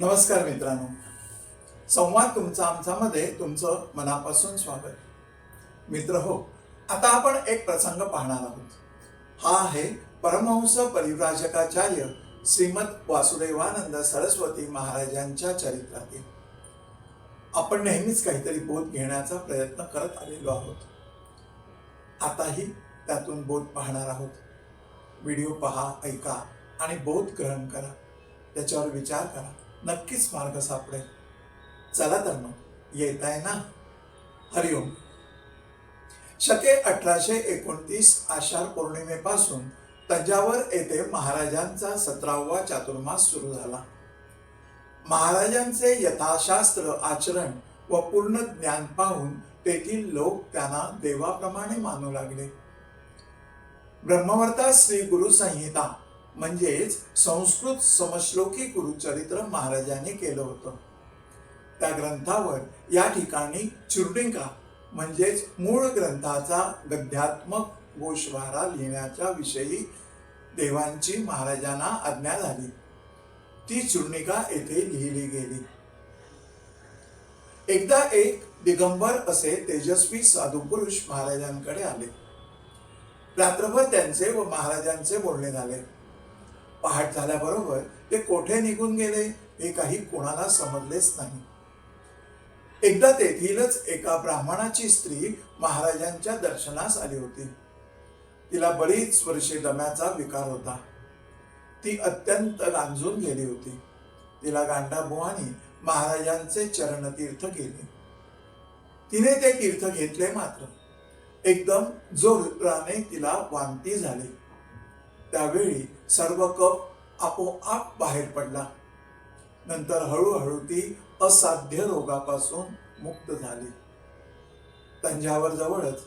नमस्कार मित्रांनो. संवाद तुमचा आमच्यामध्ये तुमचं मनापासून स्वागत. मित्र हो आता आपण एक प्रसंग पाहणार आहोत. हा आहे परमहंस परिव्राजकाचार्य श्रीमद वासुदेवानंद सरस्वती महाराजांच्या चरित्रातील. आपण नेहमीच काहीतरी बोध घेण्याचा प्रयत्न करत आलेलो आहोत. आताही त्यातून बोध पाहणार आहोत. व्हिडिओ पहा ऐका आणि बोध ग्रहण करा. त्याच्यावर विचार करा. नक्कीच मार्ग सापडेल. चला तर मग येत आहे ना? हरिओम. शके अठराशे एकोणतीस आषाढ पौर्णिमेपासून तंजावर येथे महाराजांचा सतरावा चातुर्मास सुरू झाला. महाराजांचे यथाशास्त्र आचरण व पूर्ण ज्ञान पाहून तेथील लोक त्यांना देवाप्रमाणे मानू लागले. ब्रह्मवर्ता श्री गुरु संहिता म्हणजेच संस्कृत समश्लोकी कुरुचरित्र महाराजांनी केलं होतं. त्या ग्रंथावर या ठिकाणी चुर्डिका म्हणजेच मूळ ग्रंथाचा गद्यात्मक गोषवारा लिहिण्याच्या विषयी देवांची महाराजांना आज्ञा झाली. ती चूर्णिका येथे लिहिली गेली. एकदा एक दिगंबर असे तेजस्वी साधू पुरुष महाराजांकडे आले. रात्रभर त्यांचे व महाराजांचे बोलणे झाले. पहाट झाल्याबरोबर ते कोठे निघून गेले हे काही कोणाला समजलेच नाही. एकदा तेथीलच एका ब्राह्मणाची स्त्री महाराजांच्या दर्शनास आली होती. तिला बरीच वर्षे दम्याचा विकार होता. ती अत्यंत गांजून गेली होती. तिला गांडाबुवानी महाराजांचे चरणतीर्थ केले. तिने ते तीर्थ घेतले मात्र. एकदम जोराने तिला वांती झाली. त्यावेळी सर्व कप आपोआप बाहेर पडला. नंतर हळूहळू ती असाध्य रोगापासून मुक्त झाली. तंजावर जवळच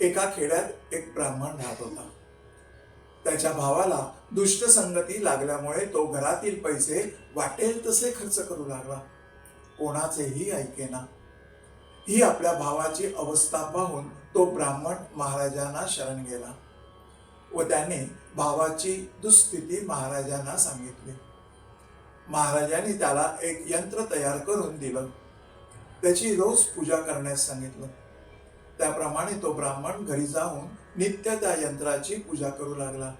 एका खेड्यात एक ब्राह्मण राहत होता. त्याच्या भावाला दुष्ट संगती लागल्यामुळे तो घरातील पैसे वाटेल तसे खर्च करू लागला. कोणाचेही ऐकेना ही आपल्या भावाची अवस्था पाहून तो ब्राह्मण महाराजांना शरण गेला व त्याने भावाची दुस्थिती महाराजांना सांगितली. महाराजांनी त्याला एक यंत्र तयार करून दिलं. त्याची रोज पूजा करण्यास सांगितलं. त्याप्रमाणे तो ब्राह्मण घरी जाऊन नित्य त्या यंत्राची पूजा करू लागला.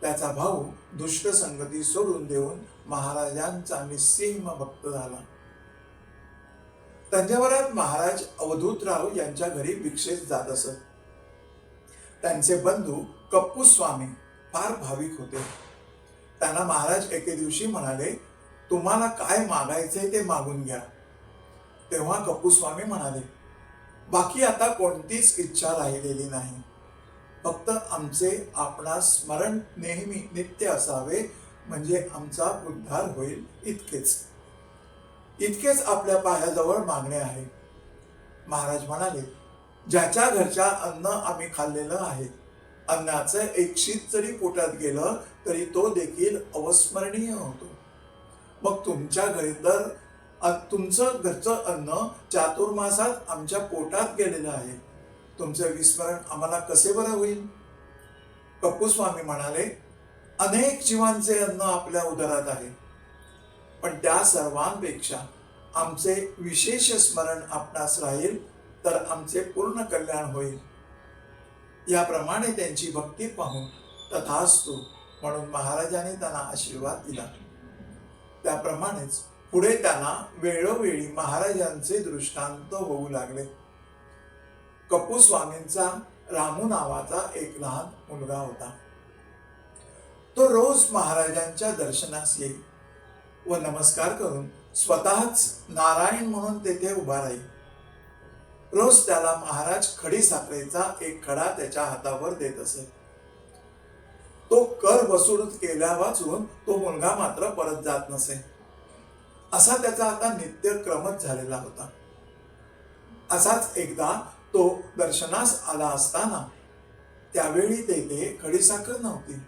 त्याचा भाऊ दुष्ट संगती सोडून देऊन महाराजांचा निस्सीम भक्त झाला. तंजावरात महाराज अवधूतराव यांच्या घरी भिक्षेस जात असत. त्यांचे बंधू कप्पू स्वामी फार भाविक होते. त्यांना महाराज एके दिवशी म्हणाले तुम्हाला काय मागायचे ते मागून घ्या. तेव्हा कप्पू स्वामी म्हणाले बाकी आता कोणतीच इच्छा राहिलेली नाही. फक्त आमचे आपणास स्मरण नेहमी नित्य असावे म्हणजे आमचा उद्धार होईल इतकेच. इतकेच आपल्या पायाजवळ मागणे आहे. महाराज म्हणाले ज्याच्या घरच्या अन्न आम्ही खाल्लेलं आहे. अन्नाचं एक शीत जरी पोटात गेलं तरी तो देखील अवस्मरणीय होतो. मग तुमच्या घरी तर तुमचं घरचं अन्न चातुर्मासात आमच्या पोटात गेलेलं आहे. तुमचं विस्मरण आम्हाला कसे बरं होईल? कपूस्वामी म्हणाले अनेक जीवांचे अन्न आपल्या उदरात आहे. पण त्या सर्वांपेक्षा आमचे विशेष स्मरण आपणास राहील तर आमचे पूर्ण कल्याण होईल. याप्रमाणे त्यांची भक्ती पाहून तथास्तू म्हणून महाराजांनी त्यांना आशीर्वाद दिला. त्याप्रमाणेच पुढे त्यांना वेळोवेळी महाराजांचे दृष्टांत होऊ लागले. कपू स्वामींचा रामू नावाचा एक लहान मुलगा होता. तो रोज महाराजांच्या दर्शनास येईल व नमस्कार करून स्वतःच नारायण म्हणून तेथे उभा राहील. रोज त्याला महाराज खडी साखरेचा एक खडा त्याच्या हातावर देत असे. तो कर वसूल केल्या वाचून तो मुलगा मात्र परत जात नसे. असा त्याचा आता नित्य क्रमच झालेला होता. असाच एकदा तो दर्शनास आला असताना त्यावेळी तेथे खडीसाखर नव्हती.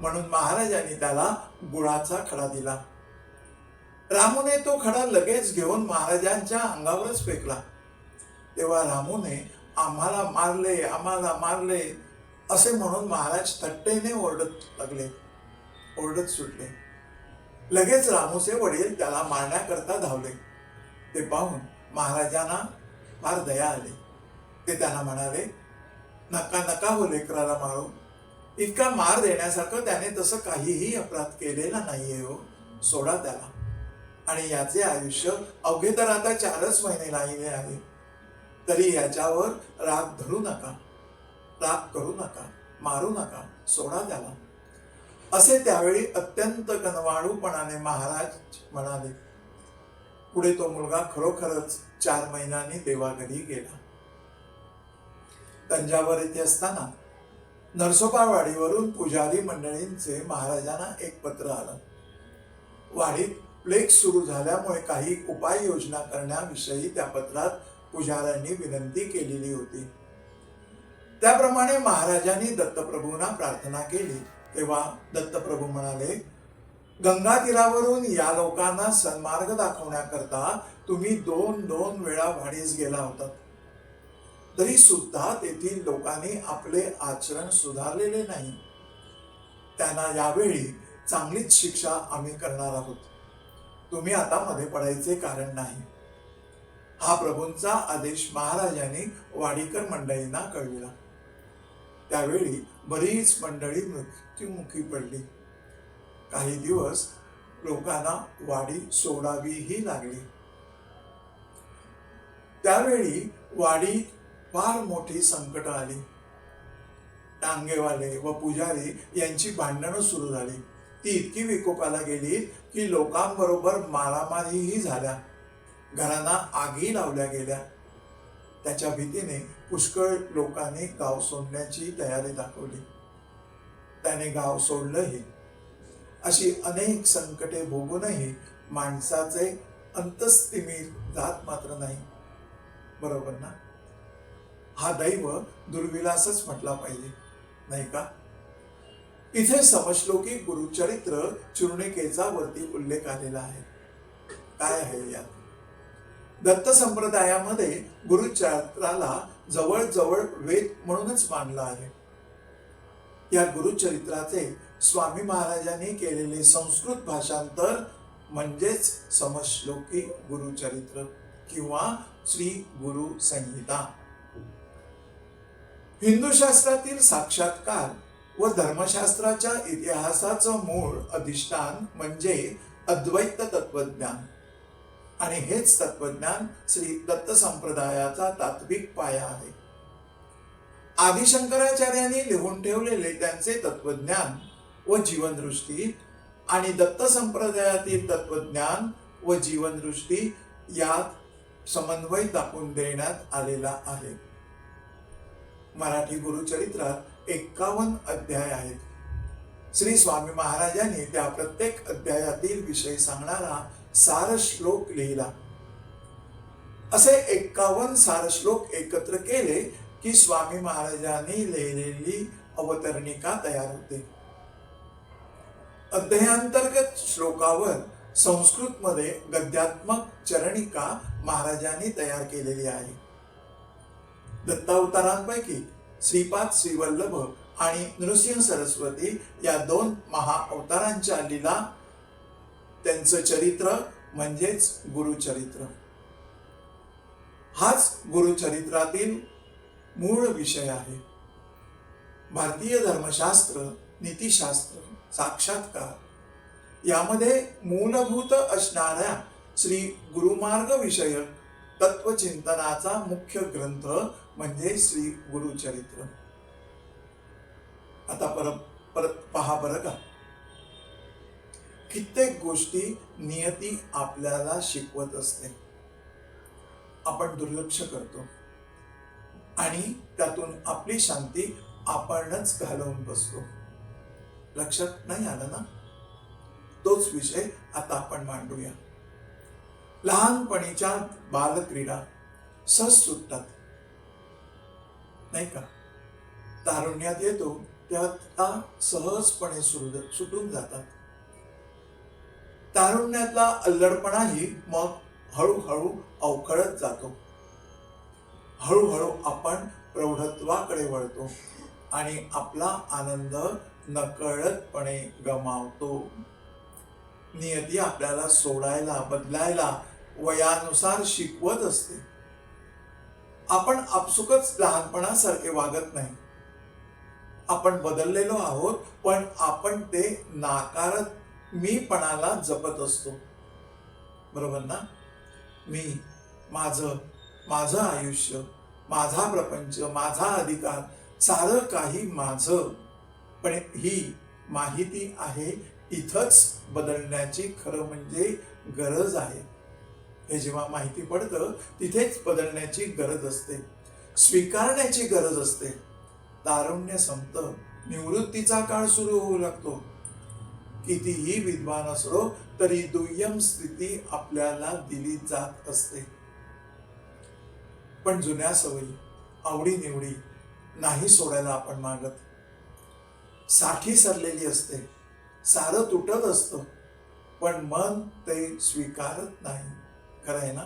म्हणून महाराजांनी त्याला गुळाचा खडा दिला. रामूने तो खडा लगेच घेऊन महाराजांच्या अंगावरच फेकला. तेव्हा रामूने आम्हाला मारले आम्हाला मारले असे म्हणून महाराज थट्टेने ओरडत लागले ओरडत सुटले. लगेच रामूचे वडील त्याला मारण्याकरता धावले. ते पाहून महाराजांना फार दया आली. ते त्यांना म्हणाले नका नका हो लेकराला मारू. इतका मार देण्यासारखं त्याने तसं काहीही अपराध केलेला नाहीये हो. सोडा त्याला. आणि याचे आयुष्य अवघे तर आता चारच महिने राहिले आहे. तरी याच्यावर राग धरू नका. राग करू नका मारू नका सोडा त्याला. असे त्यावेळी अत्यंत कनवाळूपणाने महाराज म्हणाले पुढे तो मुलगा खरोखरच चार महिन्यांनी देवाघरी गेला. तंजावर येथे असताना नरसोबावाडीवरून पुजारी मंडळींचे महाराजांना एक पत्र आलं. वाडीत प्लेग सुरू झाल्यामुळे काही उपाययोजना करण्याविषयी त्या पत्रात पुजाऱ्यांनी विनंती केलेली होती. त्याप्रमाणे महाराजांनी दत्तप्रभूंना प्रार्थना केली. तेव्हा दत्तप्रभू म्हणाले गंगा तीरावरून या लोकांना सन्मार्ग दाखवण्याकरता तुम्ही दोन दोन वेळा वाढीस गेला होता. तरी सुद्धा तेथील लोकांनी आपले आचरण सुधारलेले नाही. त्यांना यावेळी चांगलीच शिक्षा आम्ही करणार आहोत. तुम्ही आता मध्ये पडायचे कारण नाही. हा प्रभूंचा आदेश महाराजांनी वाडीकर मंडळींना कळविला. त्यावेळी बरीच मंडळी मृत्युमुखी पडली. काही दिवस लोकांना वाडी सोडावीही लागली. त्यावेळी वाडी फार मोठी संकट आली. टांगेवाले व पुजारी यांची भांडणं सुरू झाली. ती इतकी विकोपाला गेली की लोकांबरोबर मारामारीही झाल्या. घरांना आगी लावल्या गेल्या. त्याच्या भीतीने पुष्कळ लोकांनी गाव सोडण्याची तयारी दाखवली. त्याने गाव सोडलंही. अशी अनेक संकटे भोगूनही माणसाचे अंतस्तिमीर जात मात्र नाही. बरोबर ना? हा दैव दुर्विलासच म्हटला पाहिजे नाही का? इथे समजलो की गुरुचरित्र चूर्णिकेचा वरती उल्लेख आलेला आहे. काय आहे यात? दत्त संप्रदायामध्ये गुरुचरित्राला जवळजवळ वेद म्हणूनच मानला आहे. या गुरुचरित्राचे स्वामी महाराजांनी केलेले संस्कृत भाषांतर म्हणजेच समश्लोकी गुरुचरित्र किंवा श्री गुरु संहिता. हिंदू शास्त्रातील साक्षात्कार व धर्मशास्त्राच्या इतिहासाचं मूळ अधिष्ठान म्हणजे अद्वैत तत्वज्ञान. आणि हेच तत्वज्ञान श्री दत्त संप्रदायाचा तात्विक पाया आहे. आदिशंकराचार्यांनी लिहून ठेवलेले त्यांचे तत्वज्ञान व जीवनदृष्टी आणि दत्त संप्रदायातील तत्वज्ञान व जीवनदृष्टी यात समन्वय दाखवून देण्यात आलेला आहे. मराठी गुरुचरित्रात एक्कावन्न अध्याय आहेत. श्री स्वामी महाराजांनी त्या प्रत्येक अध्यायातील विषय सांगणारा सार श्लोक लिहिला. असे एक्कावन्न सार श्लोक एकत्र केले की स्वामी महाराजांनी लिहिलेली अवतरणिका तयार होते. अध्यायांतर्गत श्लोकावर संस्कृतमध्ये गद्यात्मक चरणिका महाराजांनी तयार केलेली आहे. दत्तावतारांपैकी श्रीपाद श्रीवल्लभ आणि नृसिंह सरस्वती या दोन महाअवतारांच्या लीला त्यांचं चरित्र म्हणजेच गुरुचरित्र. हाच गुरुचरित्रातील मूळ विषय आहे. भारतीय धर्मशास्त्र नीतिशास्त्र साक्षात्कार यामध्ये मूलभूत असणाऱ्या श्री गुरुमार्ग विषयक तत्वचिंतनाचा मुख्य ग्रंथ म्हणजे श्री गुरुचरित्र. आता परत परत पहा बरं का. कित्येक गोष्टी नियती आपल्याला शिकवत असते. आपण दुर्लक्ष करतो. आणि त्यातून आपली शांती आपणच घालवून बसतो. लक्षात नाही आलं ना? तोच विषय आता आपण मांडूया. लहानपणीच्या बालक्रीडा सहज सुटतात. नाही का? तारुण्यात येतो त्या सहजपणे सुरू सुटून जातात. तारुण्यातला अल्लडपणाही मग हळूहळू अवखळत जातो. हळूहळू आपण प्रौढत्वाकडे वळतो आणि आपला आनंद नकळतपणे गमावतो. नियती आपल्याला सोडायला बदलायला वयानुसार शिकवत असते. आपण आपसुकच लहानपणासारखे वागत नाही. आपण बदललेलो आहोत पण आपण ते नाकारत मीपणाला जपत असतो. बरोबर ना? मी माझं माझं आयुष्य माझा प्रपंच माझा अधिकार सारं काही माझं. पण ही माहिती आहे इथंच बदलण्याची खरं म्हणजे गरज आहे. हे जेव्हा माहिती पडतं तिथेच बदलण्याची गरज असते. स्वीकारण्याची गरज असते. तारुण्य संपतं. निवृत्तीचा काळ सुरू होऊ लागतो. कितीही विद्वान असलो तरी दुय्यम स्थिती आपल्याला दिली जात असते. पण जुन्या सवयी आवडी निवडी नाही सोडायला आपण मागत. साठी सरलेली असते सारं तुटत असतं पण मन ते स्वीकारत नाही. खरं आहे ना?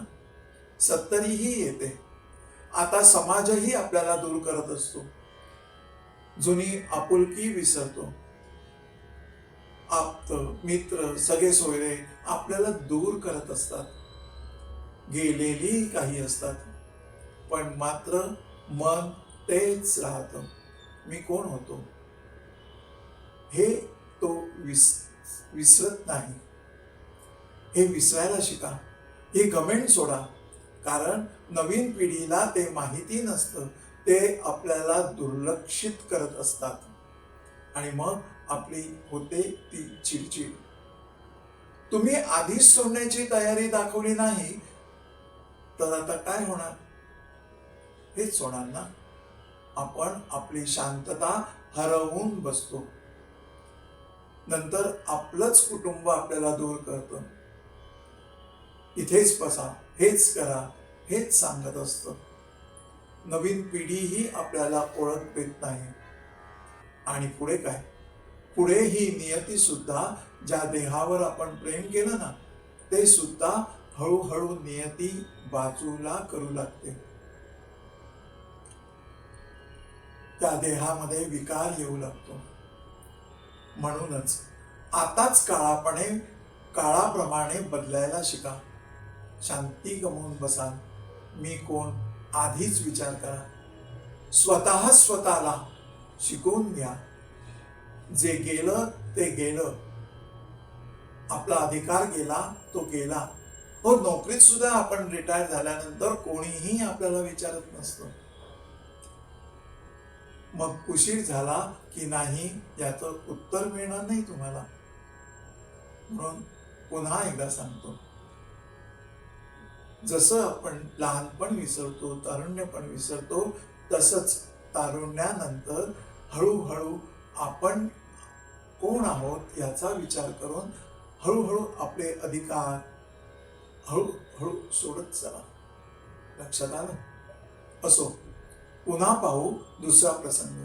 सत्तरीही येते. आता समाजही आपल्याला दूर करत असतो. जुनी आपुलकी विसरतो. आप्त मित्र सगळे सोयरे आपल्याला दूर करत असतात. गेलेली काही असतात. पण मात्र मन तेच राहत. मी कोण होतो? हे तो विस विसरत नाही. हे विसरायला शिका. हे गमेंट सोडा. कारण नवीन पिढीला ते माहिती नसतं. ते आपल्याला दुर्लक्षित करत असतात. आणि मग आपली होते ती चिडचिड. तुम्ही आधीच सोडण्याची तयारी दाखवली नाही तर आता काय होणार? हेच होणार ना आपण आपली शांतता हरवून बसतो. नंतर आपलंच कुटुंब आपल्याला दूर करतं. इथेच बसा हेच करा हेच सांगत असतं. नवीन पिढीही आपल्याला ओळख देत नाही. आणि पुढे काय? पुढे ही नियती सुद्धा ज्या देहावर आपण प्रेम केलं ना ते सुद्धा हळूहळू नियती बाजूला करू लागते. त्या देहामध्ये विकार येऊ लागतो. म्हणूनच आताच काळापणे काळाप्रमाणे बदलायला शिका. शांती गमवून बसा. मी कोण? आधीच विचार करा. स्वतः स्वतःला शिकवून घ्या जे गेलं ते गेलं आपला अधिकार गेला तो गेला हो नोकरीत सुद्धा आपण रिटायर झाल्यानंतर कोणीही आपल्याला विचारत नसतं. मग उशीर झाला की नाही याचं उत्तर मिळणार नाही तुम्हाला. म्हणून पुन्हा एकदा सांगतो. जसं आपण लहानपण विसरतो तारुण्यपण विसरतो तसंच तारुण्यानंतर हळूहळू आपण कोण आहोत याचा विचार करून हळूहळू आपले अधिकार हळूहळू सोडत चला. लक्षात आलं? असो. पुन्हा पाहू दुसरा प्रसंग.